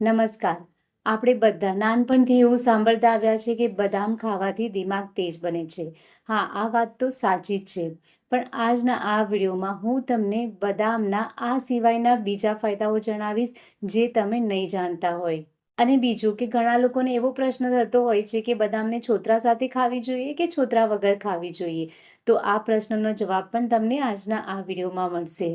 નમસ્કાર. આપણે બધા નાનપણથી એવું સાંભળતા આવ્યા છે કે બદામ ખાવાથી દિમાગ તેજ બને છે. હા, આ વાત તો સાચી જ છે. પણ આજના આ વિડીયોમાં હું તમને બદામના આ સિવાયના બીજા ફાયદાઓ જણાવીશ જે તમે નહીં જાણતા હોય. અને બીજું કે ઘણા લોકોને એવો પ્રશ્ન થતો હોય છે કે બદામને છોતરા સાથે ખાવી જોઈએ કે છોતરા વગર ખાવી જોઈએ? તો આ પ્રશ્નનો જવાબ પણ તમને આજના આ વિડીયોમાં મળશે.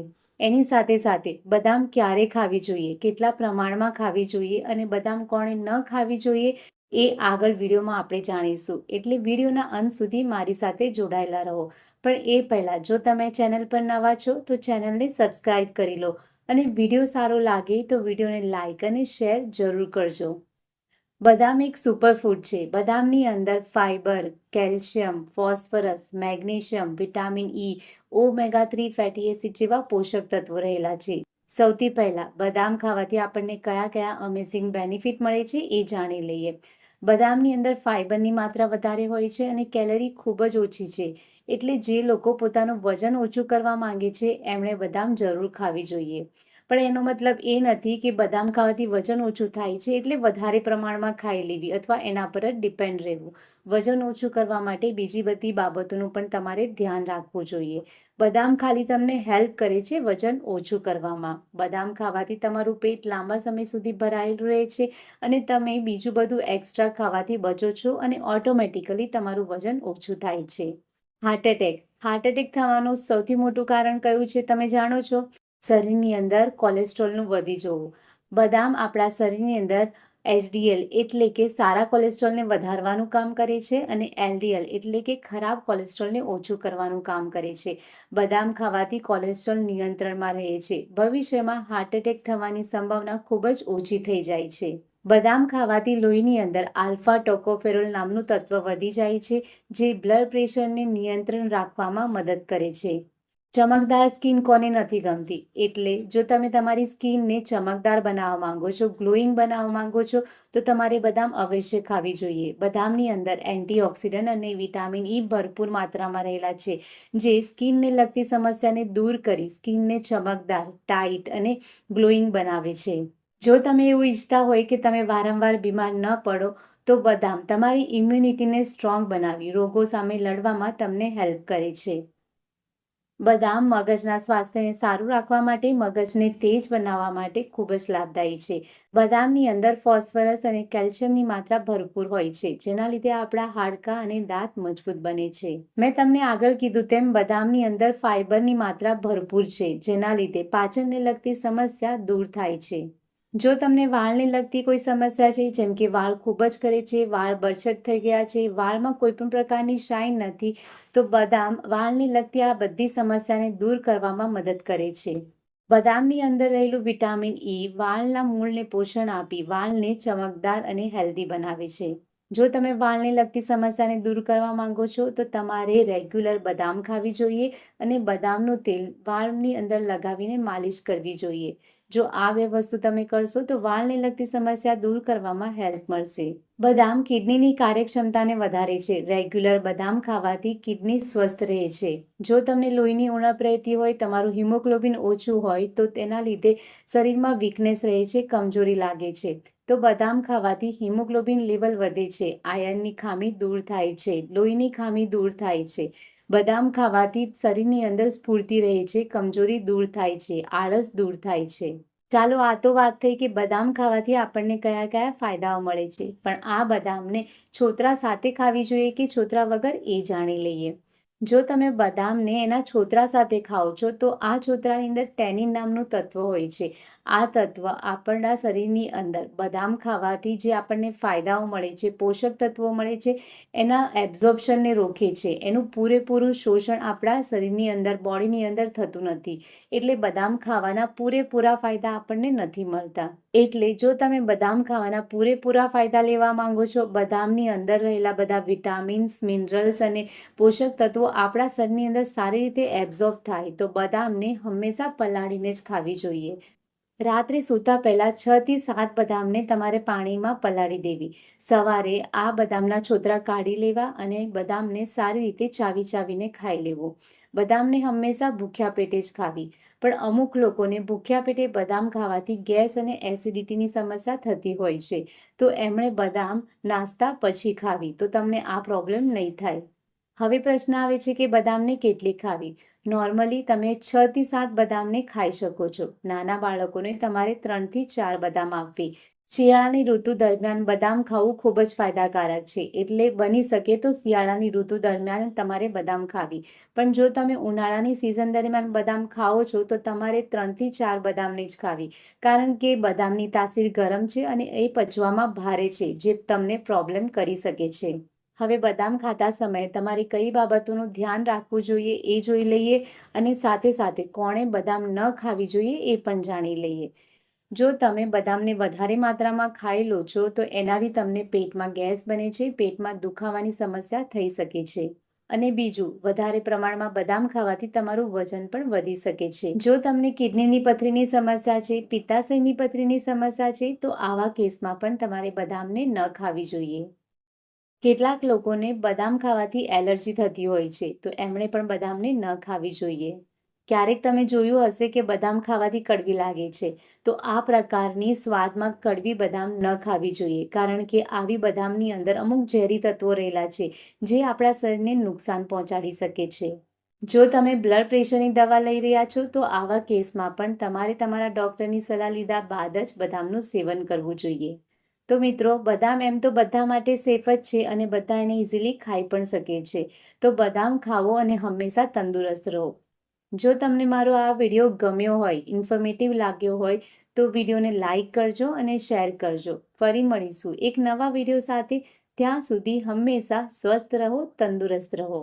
એની સાથે સાથે બદામ ક્યારે ખાવી જોઈએ, કેટલા પ્રમાણમાં ખાવી જોઈએ અને બદામ કોણે ન ખાવી જોઈએ એ આગળ વિડીયોમાં આપણે જાણીશું. એટલે વિડીયોના અંત સુધી મારી સાથે જોડાયેલા રહો. પણ એ પહેલાં જો તમે ચેનલ પર નવા છો તો ચેનલને સબસ્ક્રાઈબ કરી લો અને વીડિયો સારો લાગે તો વિડીયોને લાઇક અને શેર જરૂર કરજો. બદામ એક સુપરફૂડ છે. બદામની અંદર fibre calcium phosphorus magnesium vitamin E omega three fatty acid જેવા પોષક તત્વો રહેલા છે. સૌથી પહેલાં, બદામ ખાવાથી આપણને કયા કયા અમેઝિંગ બેનિફિટ મળે છે એ જાણી લઈએ. બદામની અંદર ફાઇબરની માત્રા વધારે હોય છે અને કેલરી ખૂબ જ ઓછી છે. એટલે જે લોકો પોતાનું વજન ઓછું કરવા માંગે છે, એમણે બદામ જરૂર ખાવી જોઈએ. પણ એનો મતલબ એ નથી કે બદામ ખાવાથી વજન ઓછું થાય છે એટલે વધારે પ્રમાણમાં ખાઈ લેવી અથવા એના પર જ ડિપેન્ડ રહેવું. વજન ઓછું કરવા માટે બીજી બધી બાબતોનું પણ તમારે ધ્યાન રાખવું જોઈએ. બદામ ખાલી તમને હેલ્પ કરે છે વજન ઓછું કરવામાં. બદામ ખાવાથી તમારું પેટ લાંબા સમય સુધી ભરાયેલું રહે છે અને તમે બીજું બધું એક્સ્ટ્રા ખાવાથી બચો છો અને ઓટોમેટિકલી તમારું વજન ઓછું થાય છે. હાર્ટ એટેક હાર્ટ એટેક થવાનું સૌથી મોટું કારણ કયું છે તમે જાણો છો? શરીરની અંદર કોલેસ્ટ્રોલનું વધી જવું. બદામ આપણા શરીરની અંદર એચડીએલ એટલે કે સારા કોલેસ્ટ્રોલને વધારવાનું કામ કરે છે અને એલડીએલ એટલે કે ખરાબ કોલેસ્ટ્રોલને ઓછું કરવાનું કામ કરે છે. બદામ ખાવાથી કોલેસ્ટ્રોલ નિયંત્રણમાં રહે છે. ભવિષ્યમાં હાર્ટ એટેક થવાની સંભાવના ખૂબ જ ઓછી થઈ જાય છે. બદામ ખાવાથી લોહીની અંદર આલ્ફા ટોકોફેરોલ નામનું તત્વ વધી જાય છે, જે બ્લડ પ્રેશરને નિયંત્રણ રાખવામાં મદદ કરે છે. ચમકદાર સ્કિન કોને નથી ગમતી? એટલે જો તમે તમારી સ્કિનને ચમકદાર બનાવવા માંગો છો, ગ્લોઈંગ બનાવવા માંગો છો, તો તમારે બદામ અવશ્ય ખાવી જોઈએ. બદામની અંદર એન્ટીઓક્સિડન્ટ અને વિટામિન ઈ ભરપૂર માત્રામાં રહેલા છે, જે સ્કિનને લગતી સમસ્યાને દૂર કરી સ્કિનને ચમકદાર, ટાઈટ અને ગ્લોઈંગ બનાવે છે. જો તમે એવું ઈચ્છતા હોય કે તમે વારંવાર બીમાર ન પડો, તો બદામ તમારી ઇમ્યુનિટીને સ્ટ્રોંગ બનાવી રોગો સામે લડવામાં તમને હેલ્પ કરે છે. બદામ મગજના સ્વાસ્થ્યને સારું રાખવા માટે, મગજને તેજ બનાવવા માટે ખૂબ જ લાભદાયી છે. બદામની અંદર ફોસ્ફરસ અને કેલ્શિયમની માત્રા ભરપૂર હોય છે, જેના લીધે આપણા હાડકાં અને દાંત મજબૂત બને છે. મેં તમને આગળ કીધું તેમ, બદામની અંદર ફાઇબરની માત્રા ભરપૂર છે, જેના લીધે પાચનને લગતી સમસ્યા દૂર થાય છે. જો તમને વાળને લગતી કોઈ સમસ્યા છે, જેમ કે વાળ ખૂબ જ કરે છે, વાળ બરછટ થઈ ગયા છે, વાળમાં કોઈ પણ પ્રકારની શાઇન નથી, તો બદામ વાળને લગતી આ બધી સમસ્યાને દૂર કરવામાં મદદ કરે છે. બદામની અંદર રહેલું વિટામિન ઈ વાળના મૂળને પોષણ આપી, વાળને ચમકદાર અને હેલ્ધી બનાવે છે. જો તમે વાળને લગતી સમસ્યાને દૂર કરવા માંગો છો, તો તમારે રેગ્યુલર બદામ ખાવી જોઈએ અને બદામનું તેલ વાળની અંદર લગાવીને માલિશ કરવી જોઈએ. જો આ બે વસ્તુ તમે કરશો, તો વાળને લગતી સમસ્યા દૂર કરવામાં હેલ્પ મળશે. બદામ કિડનીની કાર્યક્ષમતાને વધારે છે. રેગ્યુલર બદામ ખાવાથી કિડની સ્વસ્થ રહે છે. જો તમને લોહીની ઉણપ રહેતી હોય, તમારું હિમોગ્લોબિન ઓછું હોય, તો તેના લીધે શરીરમાં વીકનેસ રહે છે, કમજોરી લાગે છે. તો બદામ ખાવાથી હિમોગ્લોબિન લેવલ વધે છે આયર્નની ખામી દૂર થાય છે, લોહીની ખામી દૂર થાય છે. બદામ ખાવાથી શરીરની અંદર સ્ફૂર્તિ રહે છે, કમજોરી દૂર થાય છે, આળસ દૂર થાય છે. ચાલો આ તો વાત થઈ કે બદામ ખાવાથી આપણને કયા કયા ફાયદાઓ મળે છે, પણ આ બદામને છોતરા સાથે ખાવી જોઈએ કે છોતરા વગર એ જાણી લઈએ? જો તમે બદામને એના છોતરા સાથે ખાઓ છો, તો આ છોતરાની અંદર ટેનિન નામનું તત્વ હોય છે. આ તત્વ આપણા શરીરની અંદર બદામ ખાવાથી જે આપણને ફાયદાઓ મળે છે, પોષક તત્વો મળે છે, એના એબ્ઝોર્પ્શનને રોકે છે. એનું પૂરેપૂરું શોષણ આપણા શરીરની અંદર, બોડીની અંદર થતું નથી. એટલે બદામ ખાવાના પૂરેપૂરા ફાયદા આપણને નથી મળતા. એટલે જો તમે બદામ ખાવાના પૂરેપૂરા ફાયદા લેવા માંગો છો, બદામની અંદર રહેલા બધા વિટામિન્સ, મિનરલ્સ અને પોષક તત્વો આપણા શરીરની અંદર સારી રીતે એબ્ઝોર્બ થાય, તો બદામને હંમેશા પલાળીને જ ખાવી જોઈએ. રાત્રે સૂતા પહેલાં છ થી સાત બદામને તમારે પાણીમાં પલાળી દેવી. સવારે આ બદામના છોતરા કાઢી લેવા અને બદામને સારી રીતે ચાવી ચાવીને ખાઈ લેવો. બદામને હંમેશા ભૂખ્યા પેટે જ ખાવી. પણ અમુક લોકોને ભૂખ્યા પેટે બદામ ખાવાથી ગેસ અને એસિડિટીની સમસ્યા થતી હોય છે. તો એમણે બદામ નાસ્તા પછી ખાવી. તો તમને આ પ્રોબ્લેમ નહીં થાય. હવે પ્રશ્ન આવે છે કે બદામને કેટલી ખાવી? નોર્મલી તમે છ થી સાત બદામને ખાઈ શકો છો. નાના બાળકોને તમારે ત્રણથી ચાર બદામ આપવી. શિયાળાની ઋતુ દરમિયાન બદામ ખાવું ખૂબ જ ફાયદાકારક છે. એટલે બની શકે તો શિયાળાની ઋતુ દરમિયાન તમારે બદામ ખાવી. પણ જો તમે ઉનાળાની સિઝન દરમિયાન બદામ ખાઓ છો, તો તમારે ત્રણથી ચાર બદામને જ ખાવી. કારણ કે બદામની તાસીર ગરમ છે અને એ પચવામાં ભારે છે, જે તમને પ્રોબ્લેમ કરી શકે છે. હવે બદામ ખાતા સમયે તમારે કઈ બાબતોનું ધ્યાન રાખવું જોઈએ એ જોઈ લઈએ અને સાથે સાથે કોણે બદામ ન ખાવી જોઈએ એ પણ જાણી લઈએ. જો તમે બદામને વધારે માત્રામાં ખાઈ લો છો, તો એનાથી તમને પેટમાં ગેસ બને છે, પેટમાં દુખાવાની સમસ્યા થઈ શકે છે. અને બીજું, વધારે પ્રમાણમાં બદામ ખાવાથી તમારું વજન પણ વધી શકે છે. જો તમને કિડનીની પથરીની સમસ્યા છે, પિત્તાશયની પથરીની સમસ્યા છે, તો આવા કેસમાં પણ તમારે બદામને ન ખાવી જોઈએ. કેટલાક લોકોને બદામ ખાવાથી એલર્જી થતી હોય છે, તો એમણે પણ બદામને ન ખાવી જોઈએ. ક્યારેક તમે જોયું હશે કે બદામ ખાવાથી કડવી લાગે છે, તો આ પ્રકારની સ્વાદમાં કડવી બદામ ન ખાવી જોઈએ, કારણ કે આવી બદામની અંદર અમુક ઝેરી તત્વો રહેલા છે, જે આપણા શરીરને નુકસાન પહોંચાડી શકે છે. જો તમે બ્લડ પ્રેશરની દવા લઈ રહ્યા છો, તો આવા કેસમાં પણ તમારે તમારા ડૉક્ટરની સલાહ લીધા બાદ જ બદામનું સેવન કરવું જોઈએ. તો મિત્રો, બદામ એમ તો બધા માટે સેફ જ છે અને બધા એને ઇઝીલી ખાઈ પણ શકે છે. તો બદામ ખાવો અને હંમેશા તંદુરસ્ત રહો. જો તમને મારો આ વીડિયો ગમ્યો હોય ઇન્ફોર્મેટિવ લાગ્યો હોય, તો વિડીયોને લાઈક કરજો અને શેર કરજો. ફરી મળીશું એક નવા વીડિયો સાથે. ત્યાં સુધી હંમેશા સ્વસ્થ રહો, તંદુરસ્ત રહો.